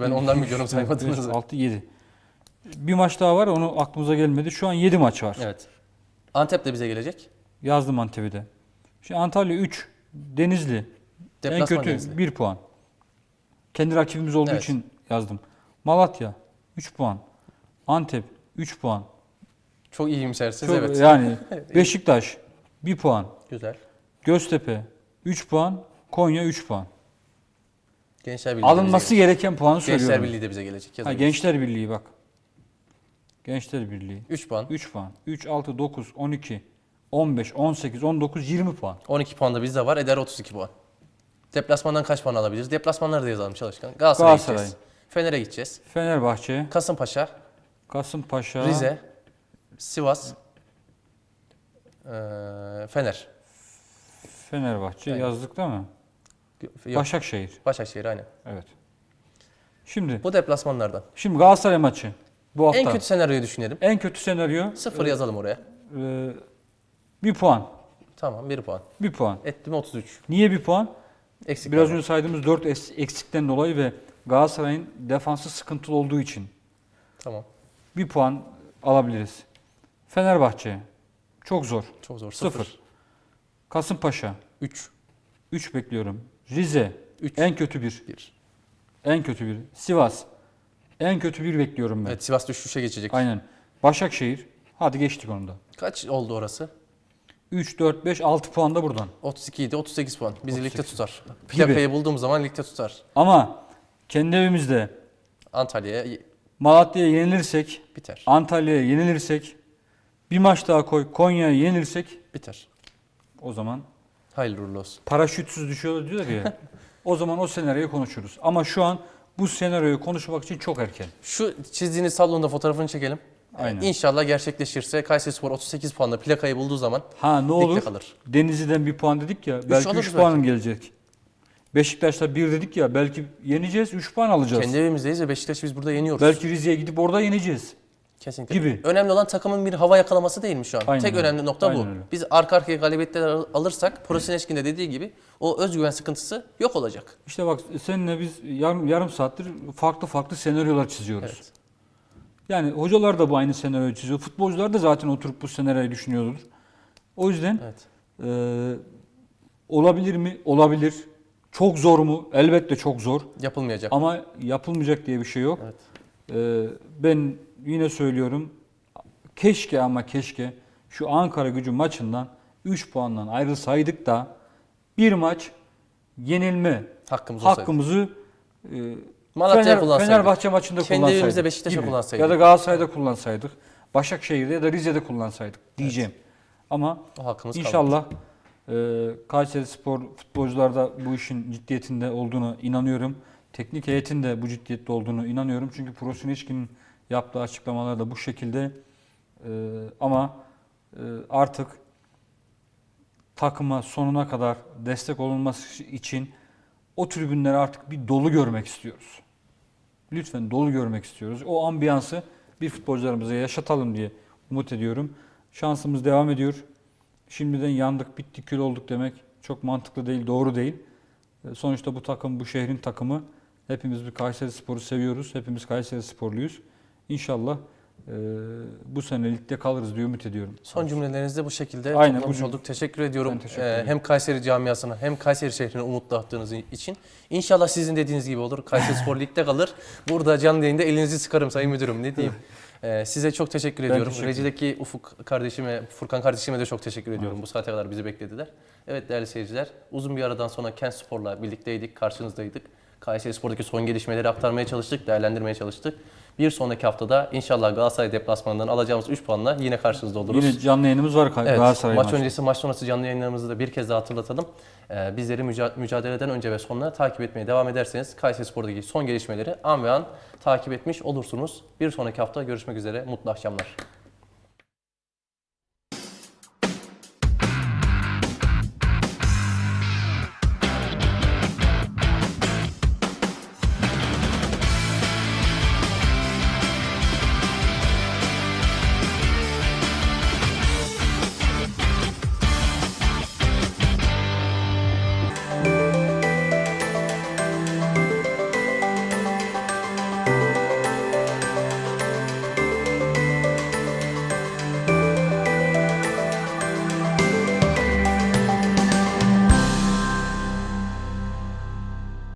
Ben ondan biliyorum saymadığınızı. 6, 7. Bir maç daha var onu aklımıza gelmedi. Şu an 7 maç var. Evet. Antep de bize gelecek. Yazdım Antep'i de. Şimdi Antalya 3, Denizli. Deplasman en kötü Denizli. 1 puan. Kendi rakibimiz olduğu Evet. için yazdım. Malatya 3 puan. Antep 3 puan. Çok iyimsersiniz Çok- evet. Yani Beşiktaş 1 puan. Güzel. Göztepe 3 puan. Konya 3 puan. Gençler Birliği Alınması gereken puanı Gençler söylüyorum. Birliği de bize gelecek. Ha. Gençler Birliği bak. Gençler Birliği 3 puan. 3 puan. 3, 6, 9, 12, 15, 18, 19, 20 puan. 12 puan da bizde var. Eder 32 puan. Deplasmandan kaç puan alabiliriz? Deplasmanları da yazalım çalışkan. Galatasaray'a Galatasaray. gideceğiz. Fener'e gideceğiz. Fenerbahçe, Kasımpaşa, Kasımpaşa, Rize, Sivas, eee, Fener. Fenerbahçe Evet. yazdık değil mi? Yok, Başakşehir. Başakşehir aynen. Evet. Şimdi Bu deplasmanlardan. şimdi Galatasaray maçı bu hafta. En kötü senaryoyu düşünelim. En kötü senaryo Sıfır yazalım oraya. e, bir puan. Tamam 1 puan. Bir puan. Etti mi 33. Niye bir puan? Eksik Biraz önce saydığımız 4 eksikten dolayı ve Galatasaray'ın defansı sıkıntılı olduğu için Tamam. bir puan alabiliriz. Fenerbahçe çok zor. Çok zor. Sıfır. 0. Kasımpaşa 3. 3 bekliyorum. Rize Üç. en kötü bir. 1. En kötü bir. Sivas en kötü bir bekliyorum ben. Evet Sivas düşüşe geçecek. Aynen. Başakşehir hadi geçtik onu da. Kaç oldu orası? 3, 4, 5, 6 puan da buradan. 32 idi 38 puan. Bizi ligde 38. tutar. Gibi. Plakayı bulduğum zaman ligde tutar. Ama kendi evimizde Antalya'ya Malatya'ya yenilirsek, biter. Antalya'ya yenilirsek, bir maç daha koy Konya'ya yenilirsek Biter. o zaman Hayırlı uğurlu olsun. paraşütsüz düşüyor diyor ya. o zaman o senaryoyu konuşuruz. Ama şu an bu senaryoyu konuşmak için çok erken. Şu çizdiğiniz tablonun da fotoğrafını çekelim. Aynen. İnşallah gerçekleşirse Kayserispor 38 puanla plakayı bulduğu zaman Ha ne olur? kalır. Denizli'den bir puan dedik ya. belki 3 alırız puanın gelecek. Beşiktaş'ta 1 dedik ya. Belki yeneceğiz 3 puan alacağız. Kendi evimizdeyiz ve Beşiktaş'ı biz burada yeniyoruz. Belki Rize'ye gidip orada yeneceğiz. Kesinlikle. gibi. Önemli olan takımın bir hava yakalaması değil mi şu an? Aynen Tek öyle. önemli nokta bu. Aynen öyle. Biz arka arkaya galibiyetler al- alırsak Prosineşkin de dediği gibi o özgüven sıkıntısı yok olacak. İşte bak seninle biz yarım, yarım saattir farklı farklı senaryolar çiziyoruz. Evet. Yani hocalar da bu aynı senaryoyu çiziyor. Futbolcular da zaten oturup bu senaryoyu düşünüyordur. O yüzden Evet. e, olabilir mi? Olabilir. Çok zor mu? Elbette çok zor. Yapılmayacak. Ama yapılmayacak diye bir şey yok. Evet. E, ben yine söylüyorum. Keşke ama keşke şu Ankara gücü maçından 3 puandan ayrılsaydık da bir maç yenilme Hakkımız hakkımızı e, Malatya'ya Fener- kullansaydık. Fenerbahçe maçında Kendi kullansaydık. evimizde Beşiktaş'a kullansaydık. Ya da Galatasaray'da kullansaydık. Başakşehir'de ya da Rize'de kullansaydık diyeceğim. Ama O hakkımız kalmadı. inşallah e, Kayseri Spor futbolcular da bu işin ciddiyetinde olduğunu inanıyorum. Teknik heyetin de bu ciddiyette olduğunu inanıyorum. Çünkü Prosineşkin'in yaptığı açıklamalar da bu şekilde. E, ama e, artık takıma sonuna kadar destek olunması için o tribünleri artık bir dolu görmek istiyoruz. Lütfen dolu görmek istiyoruz. O ambiyansı bir futbolcularımıza yaşatalım diye umut ediyorum. Şansımız devam ediyor. Şimdiden yandık, bittik, kül olduk demek çok mantıklı değil, doğru değil. E, Sonuçta bu takım, bu şehrin takımı. Hepimiz bir Kayseri Spor'u seviyoruz. Hepimiz Kayseri Sporluyuz. İnşallah e, bu sene ligde kalırız diye ümit ediyorum. Son cümlelerinizde bu şekilde Aynen, bu cüm- olduk. Teşekkür ediyorum. Ben teşekkür Ee, hem Kayseri camiasına hem Kayseri şehrine umut dağıttığınız için. İnşallah sizin dediğiniz gibi olur. Kayseri Spor Lig'de kalır. Burada canlı yayında elinizi sıkarım Sayın Müdürüm. Ne diyeyim? Ee, size çok teşekkür ediyorum. teşekkür Reci'deki Ufuk kardeşime, Furkan kardeşime de çok teşekkür ediyorum. Bu saate kadar bizi beklediler. Evet değerli seyirciler, uzun bir aradan sonra Kent Spor'la birlikteydik, karşınızdaydık. Kayseri Spor'daki son gelişmeleri aktarmaya çalıştık, değerlendirmeye çalıştık. Bir sonraki haftada inşallah Galatasaray deplasmanından alacağımız 3 puanla yine karşınızda oluruz. Yine canlı yayınımız var Evet, Galatasaray maç maçı. öncesi, maç sonrası canlı yayınlarımızı da bir kez daha hatırlatalım. Ee, bizleri müca- mücadeleden önce ve sonra takip etmeye devam ederseniz Kayseri Spor'daki son gelişmeleri an ve an takip etmiş olursunuz. Bir sonraki hafta görüşmek üzere. Mutlu akşamlar.